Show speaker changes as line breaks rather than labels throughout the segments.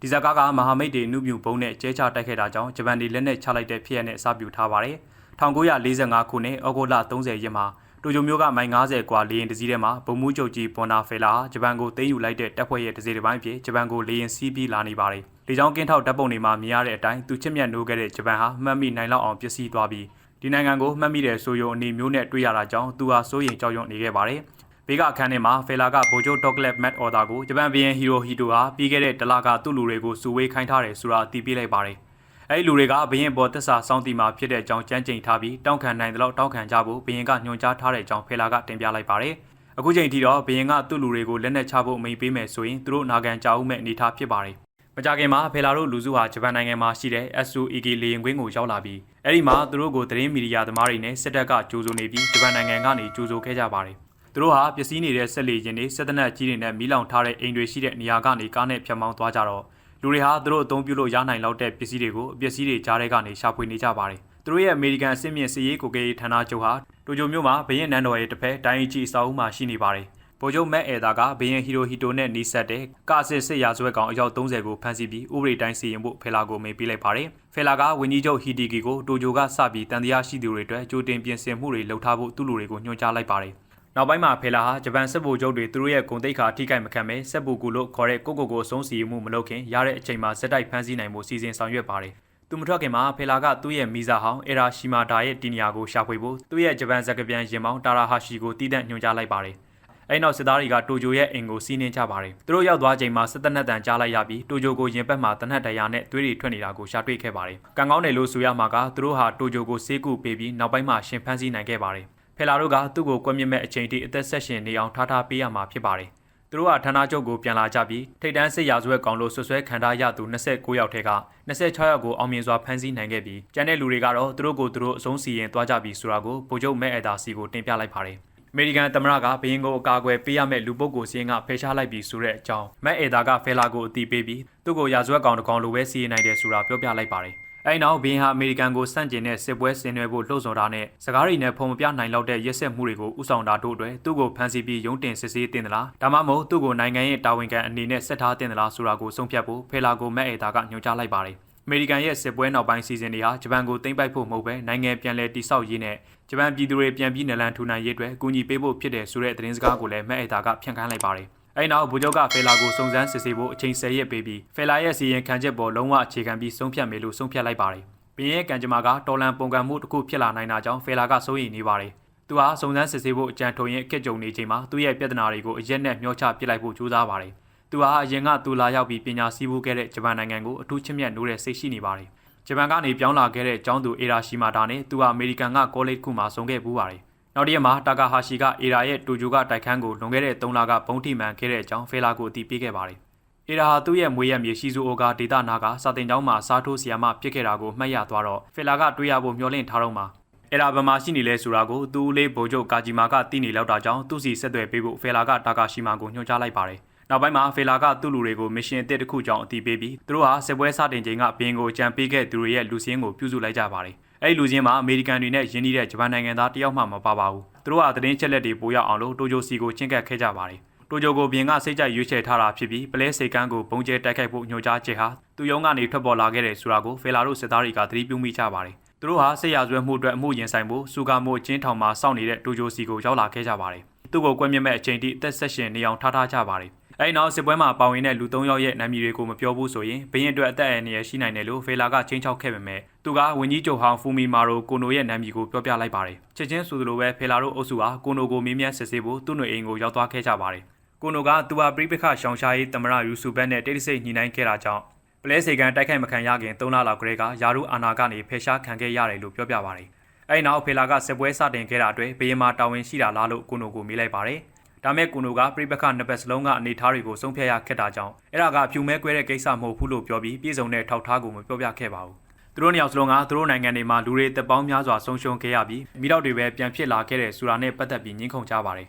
ဒီဇကားကမဟာမိတ်တွေနှုတ်မြူဘုံနဲ့ကျဲချတိုက်ခဲ့တာကြောင့်ဂျပန်တွေလက်နက်ချလိုက်တဲ့ဖြစ်ရနဲ့အစပြုထားပါတယ်1945ခုနှစ်ဩဂုတ်လ30ရက်မှာတိုကျိုမြို့ကမိုင်90ကွာလေရင်တစည်းထဲမှာဗိုလ်မှူးချုပ်ကြီးဘွန်နာဖယ်လာဂျပန်ကိုသိမ်းယူလိုက်တဲ့တပ်ဖွဲ့ရဲ့တစည်းတစ်ပိုင်းဖြစ်ဂျပန်ကိုလေရင်စီးပြီးလာနေပါတယ်။လေကြောင်းကင်းထောက်တပ်ပုံတွေမှာမြင်ရတဲ့အတိုင်းသူချစ်မြတ်နိုးခဲ့တဲ့ဂျပန်ဟာမှတ်မိနိုင်လောက်အောင်ပျက်စီးသွားပြီးဒီနိုင်ငံကိုမှတ်မိတဲ့ဆိုယုံအနေမျိုးနဲ့တွေ့ရတာကြောင့်သူဟာစိုးရိမ်ကြောက်ရွံ့နေခဲ့ပါတယ်။ ဘေးကအခန်းထဲမှာဖယ်လာကဗိုလ်ချုပ်ဒေါကလက်မတ်အော်ဒါကိုဂျပန်ဘီယန်ဟီရိုဟီတိုဟာပြီးခဲ့တဲ့တလကသူ့လူတွေကိုစုဝေးခိုင်းထားတယ်ဆိုတာအသိပေးလိုက်ပါတယ်။အဲဒီလူတွေကဘရင်ပေါ်သက်စာစောင့်တီမှာဖြစ်တဲ့အကြောင်းကြမ်းကြိမ်ထားပြီးတောင်းခံနိုင်တဲ့လောက်တောင်းခံကြဖို့ဘရင်ကညွှန်ကြားထားတဲ့အကြောင်းဖယ်လာကတင်ပြလိုက်ပါတယ်။အခုချိန်ထိတော့ဘရင်ကသူ့လူတွေကိုလက်နက်ချဖို့အမိန့်ပေးမယ်ဆိုရင်သူတို့နာခံကြအောင်မဲ့အနေအထားဖြစ်ပါတယ်။မကြခင်မှာဖယ်လာတို့လူစုဟာဂျပန်နိုင်ငံမှာရှိတဲ့ SOEK လေရင်ကွင်းကိုရောက်လာပြီးအဲ့ဒီမှာသူတို့ကိုသတင်းမီဒီယာသမားတွေနဲ့စစ်တပ်ကကြိုးစိုးနေပြီးဂျပန်နိုင်ငံကနေကြိုးစိုးခဲ့ကြပါတယ်။ သူတို့ဟာပျက်စီးနေတဲ့ဆက်လေရင်တွေစစ်တပ်နက်ကြီးတွေနဲ့မီးလောင်ထားတဲ့အိမ်တွေရှိတဲ့နေရာကနေကားနဲ့ဖြတ်မောင်းသွားကြတော့လူတွေဟာသူတို့အသုံးပြုလို့ရနိုင်လောက်တဲ့ပစ္စည်းတွေကိုအပစ္စည်းတွေကြားထဲကနေရှာဖွေနေကြပါတယ်။သူတို့ရဲ့အမေရိကန်အစစ်မြင့်စစ်ရေးကိုကေဌာနချုပ်ဟာတိုကျိုမြို့မှာဘရင်နန်တော်ရဲ့တစ်ဖက်တိုင်းအကြီးအဆောက်အဦမှာရှိနေပါတယ်။ဗိုလ်ချုပ်မက်အဲတာကဘရင်ဟီရိုဟီတိုနဲ့နီးစပ်တဲ့ကာစစ်စစ်ရာဇဝတ်ကောင်အယောက်30ကိုဖမ်းဆီးပြီးဥပဒေတိုင်းစီရင်ဖို့ဖယ်လာကိုမေးပေးလိုက်ပါတယ်။ဖယ်လာကဝင်းကြီးချုပ်ဟီတီကီကိုတိုကျိုကစပြီးတန်တရားရှိသူတွေအတွက်ကြိုတင်ပြင်ဆင်မှုတွေလုပ်ထားဖို့သူ့လူတွေကိုညွှန်ကြားလိုက်ပါတယ်။ နောက်ပိုင်းမှာဖေလာဟာဂျပန်စစ်ဗိုလ်ချုပ်တွေသူတို့ရဲ့ဂုံတိတ်ခါထိခိုက်မခံပဲစစ်ဗိုလ်ကူလို့ခေါ်တဲ့ကိုကိုကိုအဆုံးစီမှုမလုပ်ခင်ရတဲ့အချိန်မှာစက်တိုက်ဖမ်းဆီးနိုင်မှုစီစဉ်ဆောင်ရွက်ပါတယ်။သူမထွက်ခင်မှာဖေလာကသူ့ရဲ့မီဇာဟောင်းအရာရှီမာတာရဲ့တီနီယာကိုရှာဖွေဖို့သူ့ရဲ့ဂျပန်ဇက်ကပြန်ရင်မောင်းတာရာဟာရှီကိုတည်တံ့ညွှန်ကြားလိုက်ပါတယ်။အဲ့နောက်စစ်သားတွေကတိုဂျိုရဲ့အိမ်ကိုစီးနှင်းကြပါတယ်။သူတို့ရောက်သွားချိန်မှာစစ်တပ်နက်တန်ကြားလိုက်ရပြီးတိုဂျိုကိုရင်ဘက်မှာတနက်တရာနဲ့သွေးတွေထွက်နေတာကိုရှာတွေ့ခဲ့ပါတယ်။ကံကောင်းတယ်လို့ဆိုရမှာကသူတို့ဟာတိုဂျိုကိုစေးကူပေးပြီးနောက်ပိုင်းမှာရှင်ဖမ်းဆီးနိုင်ခဲ့ပါတယ်။ ဖယ်လာတို့ကသူ့ကိုကွက်မြင့်မဲ့အချိန်ထိအသက်ဆက်ရှင်နေအောင်ထားထားပေးရမှာဖြစ်ပါတယ်။သူတို့ကဌာနချုပ်ကိုပြန်လာကြပြီးထိတ်တန်းစစ်ရာဇဝတ်ကောင်လို့ဆွဆွဲခံထားရသူ29ယောက်ထဲက26ယောက်ကိုအောင်မြင်စွာဖမ်းဆီးနိုင်ခဲ့ပြီးကျန်တဲ့လူတွေကတော့သူတို့ကိုသူတို့အဆုံးစီရင်သွားကြပြီဆိုတာကိုဗိုလ်ချုပ်မဲအတာစီကိုတင်ပြလိုက်ပါတယ်။အမေရိကန်သမ္မတကဘရင်ကိုအကာအကွယ်ပေးရမယ့်လူပုဂ္ဂိုလ်စီရင်ကဖယ်ရှားလိုက်ပြီးဆိုတဲ့အကြောင်းမက်အေဒါကဖဲလာကိုအတီးပေးပြီးသူ့ကိုရာဇဝတ်ကောင်တစ်ကောင်လိုပဲစီရင်နိုင်တယ်ဆိုတာပြောပြလိုက်ပါတယ်။ အဲဒီနောက်ဘရင်ဟာအမေရိကန်ကိုစန့်ကျင်တဲ့စစ်ပွဲဆင်နွှဲဖို့လှုံ့ဆော်တာနဲ့စကားတွေနဲ့ဖုံမပြနိုင်လောက်တဲ့ရက်စက်မှုတွေကိုဥဆောင်တာတို့အတွက်သူ့ကိုဖမ်းဆီးပြီးရုံးတင်စစ်ဆေးတင်သလားဒါမှမဟုတ်သူ့ကိုနိုင်ငံရဲ့တာဝန်ခံအနေနဲ့ဆက်ထားတင်သလားဆိုတာကိုဆုံးဖြတ်ဖို့ဖဲလာကိုမက်အေဒါကညွှန်ကြားလိုက်ပါတယ်။အမေရိကန်ရဲ့စစ်ပွဲနောက်ပိုင်းစီစဉ်တွေဟာဂျပန်ကိုသိမ်းပိုက်ဖို့မဟုတ်ပဲနိုင်ငံပြန်လည်တည်ဆောက်ရေးနဲ့ဂျပန်ပြည်သူတွေပြန်ပြီးနလန်ထူနိုင်ရေးအတွက်အကူအညီပေးဖို့ဖြစ်တယ်ဆိုတဲ့သတင်းစကားကိုလည်းမက်အေတာကဖြန့်ခန်းလိုက်ပါတယ်။ အဲဒီနောက်ဗိုလ်ချုပ်ကဖယ်လာကိုစုံစမ်းစစ်ဆေးဖို့အချိန်၁၀ရက်ပေးပြီးဖယ်လာရဲ့စီရင်ခံချက်ပေါ်လုံးဝအခြေခံပြီးဆုံးဖြတ်မယ်လို့ဆုံးဖြတ်လိုက်ပါတယ်။ဘင်းရဲ့ကံကြမ္မာကတော်လန်ပုံကံမှုတစ်ခုဖြစ်လာနိုင်တာကြောင့်ဖယ်လာကစိုးရိမ်နေပါတယ်။သူဟာစုံစမ်းစစ်ဆေးဖို့အကြံထုံရင်အခက်ကြုံနေချိန်မှာသူ့ရဲ့ပြဿနာတွေကိုအရက်နဲ့မျောချပစ်လိုက်ဖို့ကြိုးစားပါတယ်။သူဟာအရင်ကသူလာရောက်ပြီးပညာစည်းဝေးခဲ့တဲ့ဂျပန်နိုင်ငံကိုအထူးချစ်မြတ်နိုးတဲ့စိတ်ရှိနေပါတယ်။ဂျပန်ကနေပြောင်းလာခဲ့တဲ့ကျောင်းသူအေရာရှိမာတာနဲ့သူဟာအမေရိကန်ကကောလိပ်ခုမှာဆုံခဲ့ပူးပါတယ်။ နောက်တစ်ရက်မှာတာကာဟာရှီကအေရာရဲ့တိုဂျိုကတိုက်ခန်းကိုလွန်ခဲ့တဲ့3လကဘုံထိမှန်ခဲ့တဲ့အကြောင်းဖေလာကိုအသိပေးခဲ့ပါတယ်။အေရာဟာသူ့ရဲ့မွေးရမြေရှိစုအိုကာဒေတာနာကစာတင်ကျောင်းမှာစားထိုးဆီယာမဖြစ်ခဲ့တာကိုမှတ်ရသွားတော့ဖေလာကတွေးရဖို့မျှော်လင့်ထားတော့မှာအဲ့ဒါဗမာရှိနေလဲဆိုတာကိုသူ့လေးဗိုလ်ချုပ်ကာဂျီမာကသိနေလောက်တာကြောင့်သူ့စီဆက်သွယ်ပေးဖို့ဖေလာကတာကာရှိမာကိုညွှန်ကြားလိုက်ပါတယ်။နောက်ပိုင်းမှာဖေလာကသူ့လူတွေကိုမစ်ရှင်အသစ်တစ်ခုကြောင့်အတီးပေးပြီးသူတို့ဟာစစ်ပွဲစတင်ချိန်ကဘင်းကိုကြံပေးခဲ့သူတွေရဲ့လူစင်းကိုပြုစုလိုက်ကြပါတယ်။ အဲဒီလူစင်းမှာအမေရိကန်တွေနဲ့ယင်းနှီးတဲ့ဂျပန်နိုင်ငံသားတယောက်မှမပါပါဘူး။သူတို့ဟာသတင်းချက်လက်တွေပိုရအောင်လို့တိုဂျိုစီကိုချင်းကပ်ခဲ့ကြပါတယ်။တိုဂျိုကိုဘင်းကစိတ်ကြိုက်ရွေးချယ်ထားတာဖြစ်ပြီးပလဲစိတ်ကန်းကိုပုံကျဲတိုက်ခိုက်ဖို့ညွှန်ကြားချက်ဟာသူ့ရုံးကနေထွက်ပေါ်လာခဲ့တဲ့ဆိုတာကိုဖေလာတို့စစ်သားတွေကသတိပြုမိကြပါတယ်။သူတို့ဟာစစ်ရာဇဝတ်မှုအတွက်အမှုရင်ဆိုင်ဖို့စူကာမိုကျင်းထောင်မှာစောင့်နေတဲ့တိုဂျိုစီကိုရောက်လာခဲ့ကြပါတယ်။သူ့ကိုကွဲမြက်မဲ့အချိန်ထိအသက်ဆက်ရှင်နေအောင်ထားထားကြပါတယ်။ အဲဒီနောက်စစ်ပွဲမှာပါဝင်တဲ့လူ၃ယောက်ရဲ့နာမည်တွေကိုမပြောဘူးဆိုရင်ဘရင်အတွက်အသက်အန္တရာယ်ရှိနိုင်တယ်လို့ဖေလာကချင်းချောက်ခဲ့ပေမဲ့သူကဝင်းကြီးချုပ်ဟောင်းဖူမီမာရိုကိုနိုရဲ့နာမည်ကိုပြောပြလိုက်ပါတယ်ချက်ချင်းဆိုသလိုပဲဖေလာတို့အုပ်စုဟာကိုနိုကိုမေးမြန်းစစ်ဆေးဖို့သူ့နှွေအိမ်ကိုရောက်သွားခဲ့ကြပါတယ်ကိုနိုကသူဟာပြိပခရှောင်ရှားရေးတမရယူဆူဘတ်နဲ့တိတ်တဆိတ်ညှိနှိုင်းခဲ့တာကြောင့်ပလဲစေကန်တိုက်ခိုက်မခံရခင်၃လလောက်ကလေးကယာရုအာနာကနေဖယ်ရှားခံခဲ့ရတယ်လို့ပြောပြပါတယ်အဲဒီနောက်ဖေလာကစစ်ပွဲစတင်ခဲ့တာအတွက်ဘရင်မာတာဝန်ရှိတာလားလို့ကိုနိုကိုမေးလိုက်ပါတယ် ဒါမဲ့ကုနိုကပြိပခနှစ်ပတ်စလုံးကအနေထားတွေကိုဆုံးဖြတ်ရခက်တာကြောင့်အဲ့ဒါကဖြူမဲကွဲတဲ့ကိစ္စမဟုတ်ဘူးလို့ပြောပြီးပြည်စုံတဲ့ထောက်ထားကိုမပြောပြခဲ့ပါဘူးသူတို့နှစ်ယောက်စလုံးကသူတို့နိုင်ငံတွေမှာလူတွေတပ်ပေါင်းများစွာဆုံးရှုံးခဲ့ရပြီးမိတော့တွေပဲပြန်ဖြစ်လာခဲ့တဲ့ဆိုတာနဲ့ပတ်သက်ပြီးညှင်းခုန်ကြပါတယ်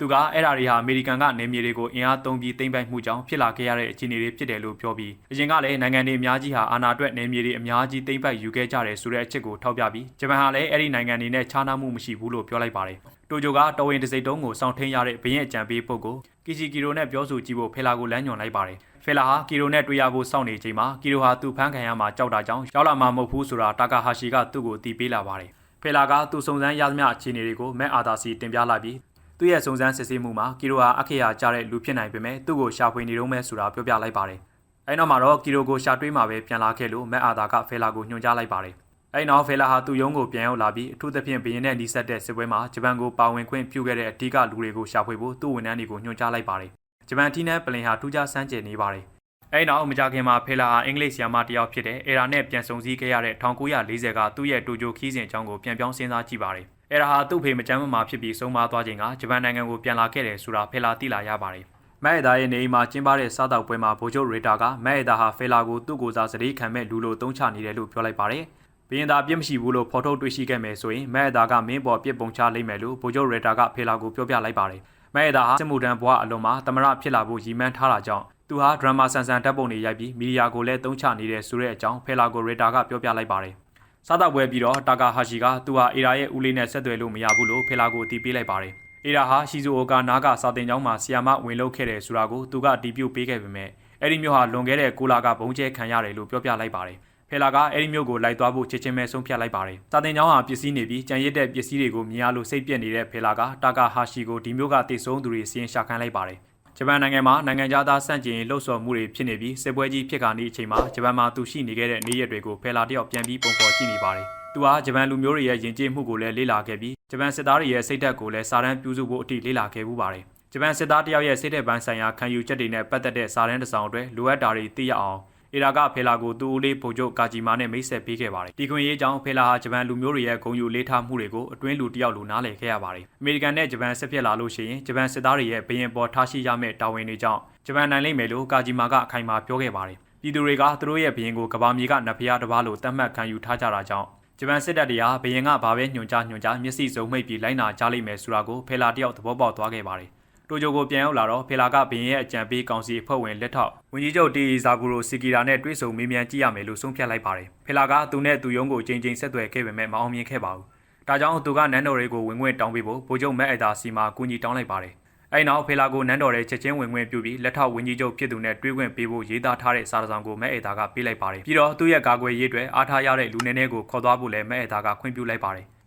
သူကအဲ့ဒါတွေဟာအမေရိကန်ကနေမြေတွေကိုအင်အားသုံးပြီးသိမ်းပိုက်မှုကြောင့်ဖြစ်လာခဲ့ရတဲ့အခြေအနေတွေဖြစ်တယ်လို့ပြောပြီးအရင်ကလည်းနိုင်ငံတွေအများကြီးဟာအာဏာအတွက်နေမြေတွေအများကြီးသိမ်းပိုက်ယူခဲ့ကြတယ်ဆိုတဲ့အချက်ကိုထောက်ပြပြီးဂျပန်ဟာလည်းအဲ့ဒီနိုင်ငံတွေနဲ့ခြားနားမှုမရှိဘူးလို့ပြောလိုက်ပါတယ် တိုဂျိုကတော်ဝင်တစိတ်တုံးကိုစောင့်ထင်းရတဲ့ဘရင်အကြံပေးပုဂ္ဂိုလ်ကီချီကီရိုနဲ့ပြောဆိုကြည့်ဖို့ဖေလာကိုလမ်းညွှန်လိုက်ပါတယ်။ဖေလာဟာကီရိုနဲ့တွေ့ရဖို့စောင့်နေချိန်မှာကီရိုဟာသူ့ဖမ်းခံရမှာကြောက်တာကြောင့်ရောက်လာမှာမဟုတ်ဘူးဆိုတာတာကာဟာရှီကသူ့ကိုတီးပေးလာပါတယ်။ဖေလာကသူ့စုံစမ်းရသမျှအခြေအနေတွေကိုမက်အာသာစီတင်ပြလိုက်ပြီးသူ့ရဲ့စုံစမ်းစစ်ဆေးမှုမှာကီရိုဟာအခေယာကြားတဲ့လူဖြစ်နိုင်ပေမဲ့သူ့ကိုရှာဖွေနေတော့မဲဆိုတာပြောပြလိုက်ပါတယ်။အဲနောက်မှာတော့ကီရိုကိုရှာတွေးမှာပဲပြန်လာခဲ့လို့မက်အာသာကဖေလာကိုညွှန်ကြားလိုက်ပါတယ်။ အဲနောက်ဖေလာဟာသူ့ရုံးကိုပြန်ရောက်လာပြီးအထူးသဖြင့်ဘရင်နဲ့နှီးဆက်တဲ့စစ်ပွဲမှာဂျပန်ကိုပါဝင်ခွင့်ပြုခဲ့တဲ့အဓိကလူတွေကိုရှာဖွေဖို့သူ့ဝန်ထမ်းတွေကိုညွှန်ကြားလိုက်ပါတယ်။ဂျပန်တီးနဲ့ပလင်ဟာထူးခြားစမ်းကြယ်နေပါတယ်။အဲနောက်မကြခင်မှာဖေလာဟာအင်္ဂလိပ်ဆီယာမတယောက်ဖြစ်တဲ့အဲရာနဲ့ပြန်ဆုံစည်းခဲ့ရတဲ့1940ကသူ့ရဲ့တူဂျိုခီးစဉ်အကြောင်းကိုပြန်ပြောင်းစဉ်းစားကြည့်ပါတယ်။အဲရာဟာသူ့ဖေမချမ်းမမှာဖြစ်ပြီးဆုံးမသွားချိန်ကဂျပန်နိုင်ငံကိုပြန်လာခဲ့တယ်ဆိုတာဖေလာသိလာရပါတယ်။မက်အဒါရဲ့နေအိမ်မှာကျင်းပတဲ့စားတောက်ပွဲမှာဗိုလ်ချုပ်ရေတာကမက်အဒါဟာဖေလာကိုသူ့ကိုယ်စားစတိခံမဲ့လူလိုတုံးချနေတယ်လို့ပြောလိုက်ပါတယ်။ ဘင်းသာပြစ်မရှိဘူးလို့ဖော်ထုတ်တွေ့ရှိခဲ့မယ်ဆိုရင်မက်အဒါကမင်းပေါ်ပြစ်ပုံချလိမ့်မယ်လို့ဗိုလ်ချုပ်ရေတာကဖေလာကိုပြောပြလိုက်ပါတယ်။မက်အဒါဟာစစ်မှုထမ်းဘဝအလုံးမှာတမရဖြစ်လာဖို့ရည်မှန်းထားတာကြောင့်သူဟာဒရမာဆန်ဆန်တပ်ပုံတွေရိုက်ပြီးမီဒီယာကိုလည်းတုံးချနေတဲ့ဆိုတဲ့အကြောင်းဖေလာကိုရေတာကပြောပြလိုက်ပါတယ်။စားတောက်ပွဲပြီးတော့တာကာဟာရှီကသူဟာအေရာရဲ့ဦးလေးနဲ့ဆက်သွယ်လို့မရဘူးလို့ဖေလာကိုအတီးပေးလိုက်ပါတယ်။အေရာဟာရှီဇိုအိုကာနာကစာတင်ကျောင်းမှာဆီယာမဝင်လုပ်ခဲ့တယ်ဆိုတာကိုသူကအတီးပြုတ်ပေးခဲ့ပေမဲ့အဲ့ဒီမျိုးဟာလွန်ခဲ့တဲ့ကိုလာကဘုံကျဲခံရတယ်လို့ပြောပြလိုက်ပါတယ်။ ဖေလာကအဲ့ဒီမျိုးကိုလိုက်သွားဖို့ချစ်ချင်းပဲဆုံးဖြတ်လိုက်ပါတယ်။စာတင်ကျောင်းဟာပစ္စည်းနေပြီးကြံရစ်တဲ့ပစ္စည်းတွေကိုမြင်ရလို့စိတ်ပြက်နေတဲ့ဖေလာကတာကာဟာရှီကိုဒီမျိုးကတည်ဆုံးသူတွေစီရင်ရှာခံလိုက်ပါတယ်။ဂျပန်နိုင်ငံမှာနိုင်ငံသားစန့်ကျင်လှုပ်ဆော်မှုတွေဖြစ်နေပြီးစစ်ပွဲကြီးဖြစ်ခါနေအချိန်မှာဂျပန်မှာသူရှိနေခဲ့တဲ့နေရက်တွေကိုဖေလာတယောက်ပြန်ပြီးပုံဖော်ကြည့်နေပါတယ်။သူဟာဂျပန်လူမျိုးတွေရဲ့ယဉ်ကျေးမှုကိုလည်းလေ့လာခဲ့ပြီးဂျပန်စစ်သားတွေရဲ့စိတ်ဓာတ်ကိုလည်းစာတမ်းပြုစုဖို့အထိလေ့လာခဲ့မှုပါတယ်။ဂျပန်စစ်သားတယောက်ရဲ့စိတ်ဓာတ်ပိုင်းဆိုင်ရာခံယူချက်တွေနဲ့ပတ်သက်တဲ့စာတမ်းတစ်စောင်အတွက်လိုအပ်တာတွေသိရအောင် အီရာကဖေလာကိုသူ့ဦးလေးဗိုလ်ချုပ်ကာဂျီမာနဲ့မိတ်ဆက်ပေးခဲ့ပါတယ်။ဒီခွင့်ရေးကြောင့်ဖေလာဟာဂျပန်လူမျိုးတွေရဲ့ဂုဏ်ယူလေးထားမှုတွေကိုအတွင်းလူတယောက်လိုနားလည်ခဲ့ရပါတယ်။အမေရိကန်နဲ့ဂျပန်ဆက်ဖြစ်လာလို့ရှိရင်ဂျပန်စစ်သားတွေရဲ့ဘရင်ပေါ်ထားရှိရမယ့်တာဝန်တွေကြောင့်ဂျပန်နိုင်လိမ့်မယ်လို့ကာဂျီမာကအခိုင်အမာပြောခဲ့ပါတယ်။ပြည်သူတွေကသူတို့ရဲ့ဘရင်ကိုကဘာမြေကနဖျားတစ်ပါးလိုတတ်မှတ်ခံယူထားကြတာကြောင့်ဂျပန်စစ်တပ်တွေကဘရင်ကဘာပဲညွှန်ကြားညွှန်ကြားမျက်စိစုံမိတ်ပြီးလိုက်နာကြလိမ့်မယ်ဆိုတာကိုဖေလာတယောက်သဘောပေါက်သွားခဲ့ပါတယ်။ တိုဂျိုကိုပြန်ရောက်လာတော့ဖေလာကဘရင်ရဲ့အကြံပေးကောင်စီအဖွဲ့ဝင်လက်ထောက်ဝန်ကြီးချုပ်တီဇာဂူရိုစီကီရာနဲ့တွေ့ဆုံမေးမြန်းကြည့်ရမယ်လို့ဆုံးဖြတ်လိုက်ပါတယ်။ဖေလာကသူနဲ့သူရုံးကိုချိန်ချိန်ဆက်သွယ်ခဲ့ပေမဲ့မအောင်မြင်ခဲ့ပါဘူး။ဒါကြောင့်သူကနန်းတော်တွေကိုဝင်ခွင့်တောင်းပေးဖို့ဗိုလ်ချုပ်မက်အတာစီမှာကူညီတောင်းလိုက်ပါတယ်။အဲ့နောက်ဖေလာကိုနန်းတော်ရဲ့ချက်ချင်းဝင်ခွင့်ပြုပြီးလက်ထောက်ဝန်ကြီးချုပ်ဖြစ်သူနဲ့တွေ့ခွင့်ပေးဖို့ရေးသားထားတဲ့စာဆောင်ကိုမက်အတာကပေးလိုက်ပါတယ်။ပြီးတော့သူ့ရဲ့ကာကွယ်ရေးအတွက်အားထားရတဲ့လူနေနေကိုခေါ်သွားဖို့လည်းမက်အတာကခွင့်ပြုလိုက်ပါတယ်။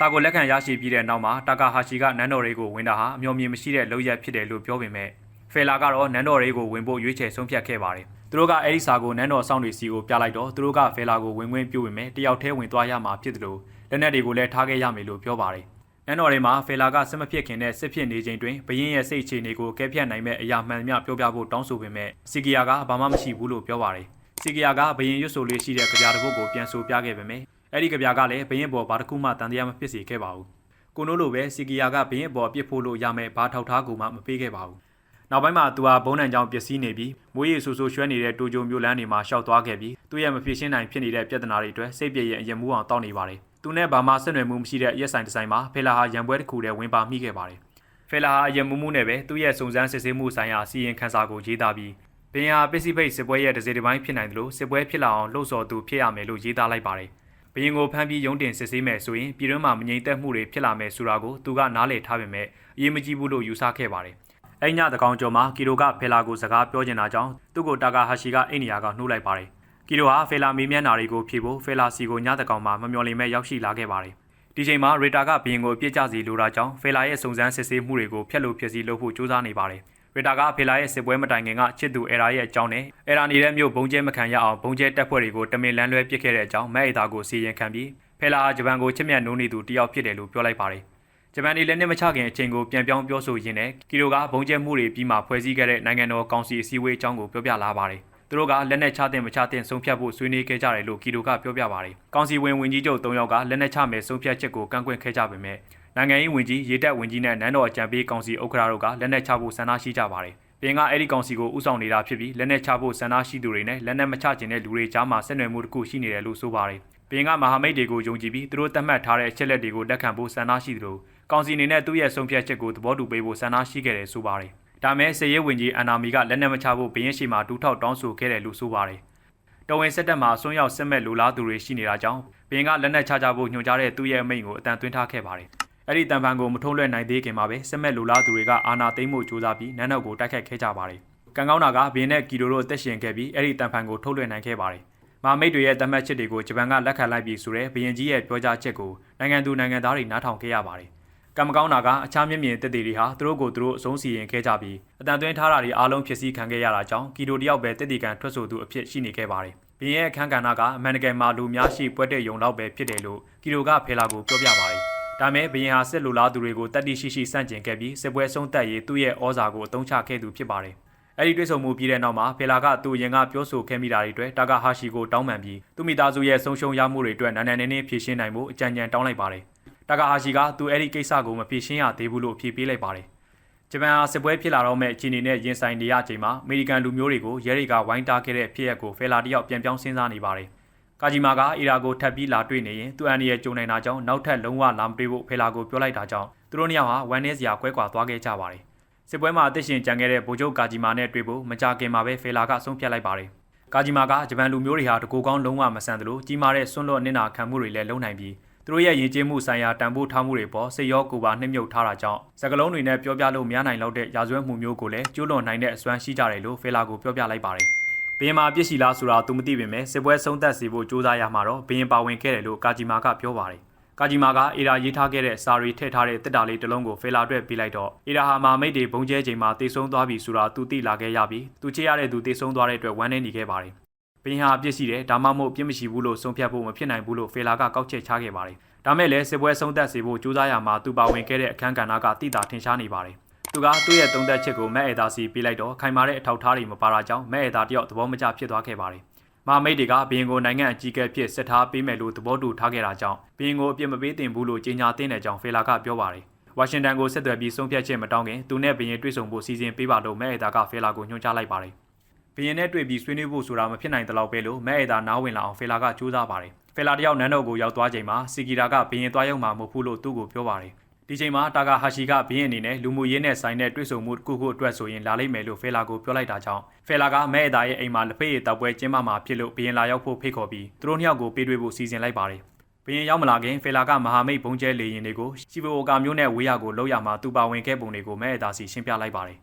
စာကိုလက်ခံရရှိပြီးတဲ့နောက်မှာတာကာဟာရှီကနန်းတော်တွေကိုဝင်တာဟာအမျှော်မြင်မရှိတဲ့လောက်ရဖြစ်တယ်လို့ပြောပေမဲ့ဖေလာကတော့နန်းတော်တွေကိုဝင်ဖို့ရွေးချယ်ဆုံးဖြတ်ခဲ့ပါတယ်။သူတို့ကအဲ့ဒီစာကိုနန်းတော်ဆောင်တွေစီကိုပြလိုက်တော့သူတို့ကဖေလာကိုဝင်ဝင်ပြုတ်ပေမဲ့တယောက်တည်းဝင်သွားရမှာဖြစ်တယ်လို့လက်နက်တွေကိုလည်းထားခဲ့ရမယ်လို့ပြောပါတယ်။နန်းတော်တွေမှာဖေလာကစစ်မဖြစ်ခင်နဲ့စစ်ဖြစ်နေချိန်တွင်ဘရင်ရဲ့စိတ်အခြေအနေကိုကဲဖြတ်နိုင်မဲ့အရာမှန်များပြောပြဖို့တောင်းဆိုပေမဲ့စီကီယာကဘာမှမရှိဘူးလို့ပြောပါတယ်။စီကီယာကဘရင်ရွတ်ဆိုလေးရှိတဲ့ကြပြတစ်ပုဒ်ကိုပြန်ဆိုပြခဲ့ပေမဲ့ အဲ့ဒီကြပြကလည်းဘရင်ပေါ်ဘာတစ်ခုမှတန်တရားမဖြစ်စေခဲ့ပါဘူး။ကိုနိုးလိုပဲစီကီယာကဘရင်ပေါ်ပြစ်ဖို့လို့ရမယ်ဘာထောက်ထားကူမှမပေးခဲ့ပါဘူး။နောက်ပိုင်းမှာသူဟာဘုံနံကြောင်ပစ္စည်းနေပြီးမွေးရည်ဆူဆူရွှဲနေတဲ့တိုဂျိုမျိုးလန်းတွေမှာရှောက်သွားခဲ့ပြီးသူ့ရဲ့မဖြစ်ရှင်းနိုင်ဖြစ်နေတဲ့ပြဿနာတွေအတွက်စိတ်ပြည့်ရဲ့အရင်မူအောင်တောက်နေပါတယ်။သူနဲ့ဘာမှဆက်နွယ်မှုမရှိတဲ့ရက်ဆိုင်ဒီဇိုင်းမှာဖေလာဟာရံပွဲတစ်ခုတည်းဝင်ပါမိခဲ့ပါတယ်။ဖေလာဟာအရင်မူမူနဲ့ပဲသူ့ရဲ့စုံစမ်းစစ်ဆေးမှုဆိုင်ရာစီရင်ခန်းစာကိုရေးသားပြီးဘင်ဟာပစ္စည်းဖိတ်စစ်ပွဲရဲ့တစ်စိတစ်ပိုင်းဖြစ်နိုင်တယ်လို့စစ်ပွဲဖြစ်လာအောင်လှုပ်ဆော်သူဖြစ်ရမယ်လို့ရေးသားလိုက်ပါတယ်။ ဘရင်ကိုဖမ်းပြီးရုံးတင်စစ်ဆေးမယ်ဆိုရင်ပြည်တွင်းမှာမငြိမ်သက်မှုတွေဖြစ်လာမယ်ဆိုတာကိုသူကနားလည်ထားပေမဲ့အရေးမကြီးဘူးလို့ယူဆခဲ့ပါတယ်။အဲ့ညတကောင်ကျော်မှာကီရိုကဖေလာကိုစကားပြောချင်တာကြောင့်သူ့ကိုတာကာဟာရှီကအိမ်နီယာကနှုတ်လိုက်ပါတယ်။ကီရိုဟာဖေလာမေးမြန်းတာတွေကိုဖြေဖို့ဖေလာစီကိုညတကောင်မှာမမျှော်လင့်မဲ့ရောက်ရှိလာခဲ့ပါတယ်။ဒီချိန်မှာရီတာကဘရင်ကိုပြစ်ကြစီလိုတာကြောင့်ဖေလာရဲ့စုံစမ်းစစ်ဆေးမှုတွေကိုဖျက်လို့ဖြစ်စီလုပ်ဖို့ကြိုးစားနေပါတယ်။ ရီတာကဖေလာရဲ့စစ်ပွဲမတိုင်ခင်ကချစ်သူအဲရာရဲ့အကြောင်းနဲ့အဲရာနေတဲ့မြို့ဘုံကျဲမခံရအောင်ဘုံကျဲတပ်ဖွဲ့တွေကိုတမင်လန်းလွဲပစ်ခဲ့တဲ့အကြောင်းမက်အေတာကိုစီရင်ခံပြီးဖေလာဂျပန်ကိုချစ်မြတ်နိုးနေသူတယောက်ဖြစ်တယ်လို့ပြောလိုက်ပါတယ်။ဂျပန်ဒီလည်းနဲ့မချခင်အချိန်ကိုပြန်ပြောင်းပြောဆိုရင်းနဲ့ကီရိုကဘုံကျဲမှုတွေပြီးမှဖွဲ့စည်းခဲ့တဲ့နိုင်ငံတော်ကောင်စီအစည်းအဝေးအကြောင်းကိုပြောပြလာပါတယ်။သူတို့ကလက်နက်ချတဲ့မချတဲ့ဆုံးဖြတ်ဖို့ဆွေးနွေးခဲ့ကြတယ်လို့ကီရိုကပြောပြပါတယ်။ကောင်စီဝင်ဝင်ကြီးချုပ်၃ယောက်ကလက်နက်ချမယ်ဆုံးဖြတ်ချက်ကိုကန့်ကွက်ခဲ့ကြပေမဲ့ နိုင်ငံရေးဝင်ကြီးရေတပ်ဝင်ကြီးနဲ့နန်းတော်အကြံပေးကောင်စီဥက္ကဋ္ဌတို့ကလက်နက်ချဖို့ဆန္ဒရှိကြပါတယ်။ပြင်ကအဲ့ဒီကောင်စီကိုဥဆောင်နေတာဖြစ်ပြီးလက်နက်ချဖို့ဆန္ဒရှိသူတွေနဲ့လက်နက်မချခြင်းတဲ့လူတွေကြားမှာဆက်နွယ်မှုတစ်ခုရှိနေတယ်လို့ဆိုပါတယ်။ပြင်ကမဟာမိတ်တွေကိုယုံကြည်ပြီးသူတို့သတ်မှတ်ထားတဲ့အချက်လက်တွေကိုလက်ခံဖို့ဆန္ဒရှိသလိုကောင်စီအနေနဲ့သူ့ရဲ့ဆုံးဖြတ်ချက်ကိုသဘောတူပေးဖို့ဆန္ဒရှိခဲ့တယ်ဆိုပါတယ်။ဒါမဲ့စေရေးဝင်ကြီးအန်နာမီကလက်နက်မချဖို့ဘင်းရှိမှဒူးထောက်တောင်းဆိုခဲ့တယ်လို့ဆိုပါတယ်။တော်ဝင်စစ်တပ်မှာဆွံ့ရောက်စစ်မဲ့လူလားသူတွေရှိနေတာကြောင့်ဘင်းကလက်နက်ချကြဖို့ညွှန်ကြားတဲ့သူ့ရဲ့အမိန့်ကိုအတန်သွင်းထားခဲ့ပါတယ်။ အဲ့ဒီတံဖန်ကိုမထုံးလွှဲနိုင်သေးခင်မှာပဲစစ်မဲ့လူလားသူတွေကအာနာသိမ့်မှုစူးစမ်းပြီးနန်းတော်ကိုတိုက်ခတ်ခဲ့ကြပါတယ်။ကံကောင်းတာကဘင်းနဲ့ကီလိုတို့အသက်ရှင်ခဲ့ပြီးအဲ့ဒီတံဖန်ကိုထုတ်လွှဲနိုင်ခဲ့ပါတယ်။မာမိတ်တွေရဲ့တမတ်ချစ်တွေကိုဂျပန်ကလက်ခံလိုက်ပြီးဆိုတဲ့ဘရင်ကြီးရဲ့ပြောကြားချက်ကိုနိုင်ငံသူနိုင်ငံသားတွေနားထောင်ခဲ့ရပါတယ်။ကံမကောင်းတာကအခြားမျက်မြင်တက်တွေတွေဟာသူတို့ကိုသူတို့အဆုံးစီရင်ခဲ့ကြပြီးအတန်သွင်းထားတာတွေအားလုံးဖြစ်စည်းခံခဲ့ရတာကြောင့်ကီလိုတယောက်ပဲတက်တီကန်ထွက်ဆိုသူအဖြစ်ရှိနေခဲ့ပါတယ်။ဘင်းရဲ့အခန်းကဏ္ဍကအမှန်တကယ်မှလူများရှိပွဲတဲ့ယုံတော့ပဲဖြစ်တယ်လို့ကီလိုကဖေလာကိုပြောပြပါတယ်။ ဒါမဲ့ဘရင်ဟာစစ်လူလားသူတွေကိုတတ်တိရှိရှိစန့်ကျင်ခဲ့ပြီးစစ်ပွဲဆုံးသက်ရေးသူ့ရဲ့ဩဇာကိုအသုံးချခဲ့သူဖြစ်ပါတယ်။အဲ့ဒီတွေ့ဆုံမှုပြီးတဲ့နောက်မှာဖေလာကသူ့ရင်ကပြောဆိုခဲ့မိတာတွေအတွက်တာကာဟာရှီကိုတောင်းပန်ပြီးသူ့မိသားစုရဲ့ဆုံးရှုံးရမှုတွေအတွက်နာနန်နေနေဖြေရှင်းနိုင်မှုအကြံဉာဏ်တောင်းလိုက်ပါတယ်။တာကာဟာရှီကသူအဲ့ဒီကိစ္စကိုမဖြေရှင်းရသေးဘူးလို့ဖြေပေးလိုက်ပါတယ်။ဂျပန်ဟာစစ်ပွဲဖြစ်လာတော့မဲ့အခြေအနေနဲ့ရင်ဆိုင်နေရချိန်မှာအမေရိကန်လူမျိုးတွေကိုရဲတွေကဝိုင်းတားခဲ့တဲ့ဖြစ်ရပ်ကိုဖေလာတယောက်ပြန်ပြောင်းစဉ်းစားနေပါတယ်။ ကာဂျီမာကအီရာကိုထပ်ပြီးလာတွေ့နေရင်သူ့အန်ဒီရဲ့ကြုံနေတာကြောင့်နောက်ထပ်လုံးဝလာမတွေ့ဖို့ဖေလာကိုပြောလိုက်တာကြောင့်သူတို့နှစ်ယောက်ဟာဝမ်နေစရာကွဲကွာသွားခဲ့ကြပါတယ်။စစ်ပွဲမှာအသက်ရှင်ကြံခဲ့တဲ့ဗိုလ်ချုပ်ကာဂျီမာနဲ့တွေ့ဖို့မကြခင်မှာပဲဖေလာကဆုံးဖြတ်လိုက်ပါတယ်။ကာဂျီမာကဂျပန်လူမျိုးတွေဟာတကူကောင်းလုံးဝမဆန်သလိုကြီးမားတဲ့ဆွန့်လွတ်နစ်နာခံမှုတွေလည်းလုံနိုင်ပြီးသူတို့ရဲ့ယဉ်ကျေးမှုဆိုင်ရာတန်ဖိုးထားမှုတွေပေါ်စိတ်ရောကိုယ်ပါနှိမ့်မြုပ်ထားတာကြောင့်စကလုံးတွေနဲ့ပြောပြလို့မရနိုင်တော့တဲ့ရာဇဝတ်မှုမျိုးကိုလည်းကျူးလွန်နိုင်တဲ့အစွမ်းရှိကြတယ်လို့ဖေလာကိုပြောပြလိုက်ပါတယ်။ ဘင်းမာပြစ်ရှိလားဆိုတာသူမသိပေမဲ့စစ်ပွဲဆုံးသက်စေဖို့ကြိုးစားရမှာတော့ဘင်းပါဝင်ခဲ့တယ်လို့ကာဂျီမာကပြောပါတယ်။ကာဂျီမာကအေရာရေးထားခဲ့တဲ့စာရီထည့်ထားတဲ့တစ်တာလေးတစ်လုံးကိုဖေလာအတွက်ပေးလိုက်တော့အေရာဟာမာမိတ်တွေဘုံကျဲချိန်မှာတေဆုံးသွားပြီဆိုတာသူသိလာခဲ့ရပြီးသူချေရတဲ့သူတေဆုံးသွားတဲ့အတွက်ဝမ်းနည်းနေခဲ့ပါတယ်။ဘင်းဟာအပြစ်ရှိတယ်ဒါမှမဟုတ်ပြစ်မရှိဘူးလို့ဆုံးဖြတ်ဖို့မဖြစ်နိုင်ဘူးလို့ဖေလာကကောက်ချက်ချခဲ့ပါတယ်။ဒါမဲ့လည်းစစ်ပွဲဆုံးသက်စေဖို့ကြိုးစားရမှာသူပါဝင်ခဲ့တဲ့အခန်းကဏ္ဍကတိတာထင်ရှားနေပါတယ်။ သူကသူ့ရဲ့သုံးသက်ချက်ကိုမက်အေတာစီပေးလိုက်တော့ခိုင်မာတဲ့အထောက်ထားတွေမပါတာကြောင့်မက်အေတာတယောက်သဘောမကျဖြစ်သွားခဲ့ပါတယ်။မာမိတ်တွေကဘင်းကိုနိုင်ငံအကြီးအကဲဖြစ်စစ်ထားပေးမယ်လို့သဘောတူထားခဲ့တာကြောင့်ဘင်းကိုအပြစ်မပေးတင်ဘူးလို့ကြေညာသင့်တဲ့ကြောင်းဖေလာကပြောပါတယ်။ဝါရှင်တန်ကိုဆက်သွယ်ပြီးဆုံးဖြတ်ချက်မတောင်းခင်သူနဲ့ဘင်းတွေ့ဆုံဖို့စီစဉ်ပေးပါလို့မက်အေတာကဖေလာကိုညွှန်ကြားလိုက်ပါတယ်။ဘင်းနဲ့တွေ့ပြီးဆွေးနွေးဖို့ဆိုတာမဖြစ်နိုင်တဲ့လောက်ပဲလို့မက်အေတာနားဝင်လာအောင်ဖေလာကကြိုးစားပါတယ်။ဖယ်လာတယောက်နန်းတော်ကိုရောက်သွားချိန်မှာစီကီတာကဘရင်သွားရောက်မှာမဟုတ်ဘူးလို့သူ့ကိုပြောပါတယ် ဒီချိန်မှာတာကာဟာရှီကဘရင်အနေနဲ့လူမှုရေးနဲ့ဆိုင်တဲ့တွေ့ဆုံမှုတစ်ခုခုအတွက်ဆိုရင်လာလိမ့်မယ်လို့ဖယ်လာကိုပြောလိုက်တာကြောင့်ဖယ်လာကမဲအသားရဲ့အိမ်မှာလက်ဖက်ရည်တောက်ပွဲကျင်းပမှာဖြစ်လို့ဘရင်လာရောက်ဖို့ဖိတ်ခေါ်ပြီးသူတို့နှစ်ယောက်ကိုပေးတွေ့ဖို့စီစဉ်လိုက်ပါတယ်ဘရင်ရောက်မလာခင်ဖေလာကမဟာမိတ်ဘုံကျဲလေရင်တွေကိုစီဘိုကာမျိုးနဲ့ဝေးရကိုလောက်ရမှာသူပါဝင်ခဲ့ပုံတွေကိုမဲအသားစီရှင်းပြလိုက်ပါတယ်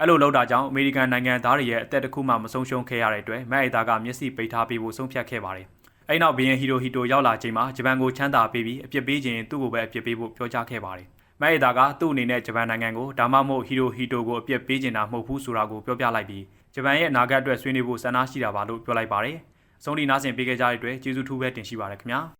အဲ့လိုလောက်တာကြောင့်အမေရိကန်နိုင်ငံသားတွေရဲ့အသက်တစ်ခုမှမဆုံးရှုံးခဲ့ရတဲ့အတွက်မဲအသားကမျက်စိပိတ်ထားပေးဖို့ဆုံးဖြတ်ခဲ့ပါတယ် အဲ့နောက်ဘီယန်ဟီရိုဟီတိုရောက်လာချိန်မှာဂျပန်ကိုချမ်းသာပေးပြီးအပြစ်ပေးခြင်းသူ့ကိုပဲအပြစ်ပေးဖို့ပြောကြားခဲ့ပါတယ်။မဲရတာကသူ့အနေနဲ့ဂျပန်နိုင်ငံကိုဒါမှမဟုတ်ဟီရိုဟီတိုကိုအပြစ်ပေးခြင်းတာမဟုတ်ဘူးဆိုတာကိုပြောပြလိုက်ပြီးဂျပန်ရဲ့အနာဂတ်အတွက်ဆွေးနွေးဖို့ဆန္ဒရှိတာပါလို့ပြောလိုက်ပါတယ်။ဆုံးဒီနားဆင်ပေးခဲ့ကြတဲ့အတွက်ကျေးဇူးထူးပဲတင်ရှိပါတယ်ခင်ဗျာ။